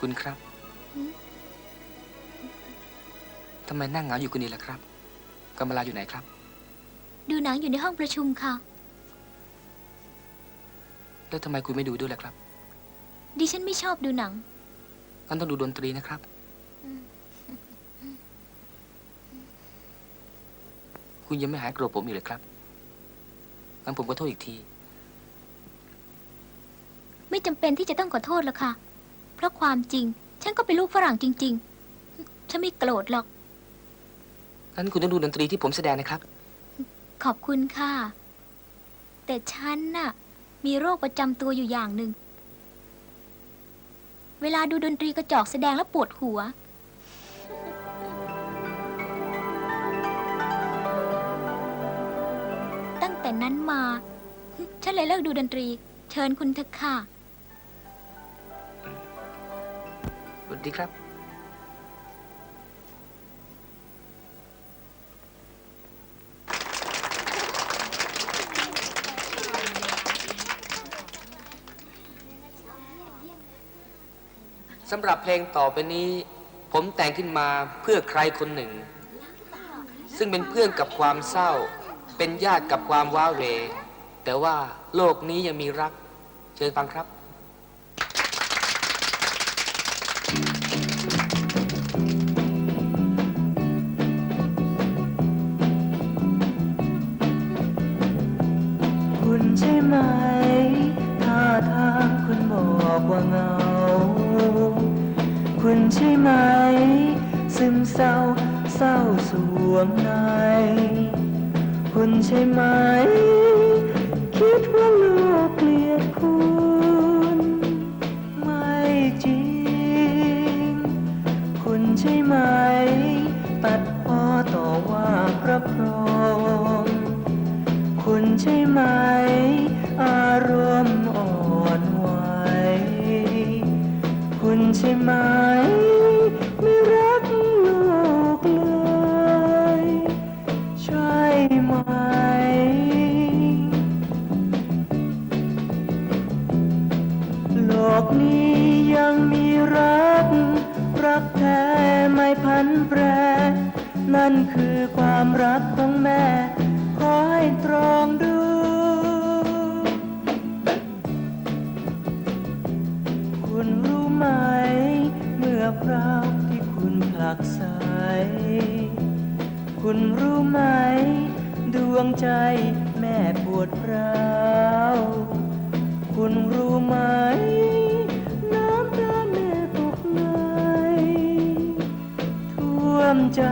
คุณครับหืมทำไมนั่งเหงาอยู่คนเดียวล่ะครับกำมลาอยู่ไหนครับ ดูหนังอยู่ในห้องประชุมค่ะ แล้วทำไมคุณไม่ดูด้วยล่ะครับ ดิฉันไม่ชอบดูหนัง งั้นต้องดูดนตรีนะครับอืมคุณยังไม่หายโกรธผมอีกเลยครับ งั้นผมขอโทษอีกที ไม่จำเป็นที่จะต้องขอโทษหรอกค่ะ เพราะความจริง ฉันก็เป็นลูกฝรั่งจริง ๆ ฉันไม่โกรธหรอก งั้นคุณต้องดูดนตรีที่ผมแสดงนะครับ ขอบคุณค่ะ แต่ฉันน่ะ มีโรคประจำตัวอยู่อย่างหนึ่ง เวลาดูดนตรีกระจอกแสดงแล้วปวดหัว ตั้งแต่นั้นมา ฉันเลยเลิกดูดนตรี เชิญคุณเถอะค่ะ วัสดีครับสำหรับเพลงต่อไปนี้ ผมแต่งขึ้นมาเพื่อใครคนหนึ่ง ซึ่งเป็นเพื่อนกับความเศร้า เป็นญาติกับความว้าเหวแต่ว่าโลกนี้ยังมีรัก เชิญฟังครับ ไหมท่าทางคุณบอกว่าเงา คุณใช่ไหม ซึมเศร้าเศร้าสวงใน คุณใช่ไหม คิดว่าโลกเกลียดคุณ ไม่จริง คุณใช่ไหม ตัดพ้อต่อว่าพระพรหม คุณใช่ไหม อารมณ์อ่อนไหว คุณใช่ไหม ไม่รักลูกเลย ใช่ไหม โลกนี้ยังมีรัก รักแท้ไม่พันแปร นั่นคือความรักของแม่ คุณรู้ไหม เมื่อคราวที่คุณผลักใสคุณรู้ไหม ดวงใจแม่ปวดร้าวคุณรู้ไหม น้ำตาแม่ตกไหลท่วมใจ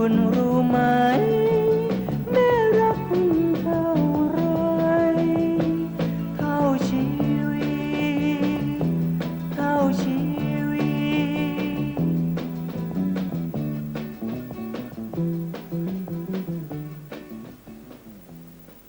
คุณเป็นดวงใจของแม่ คุณรู้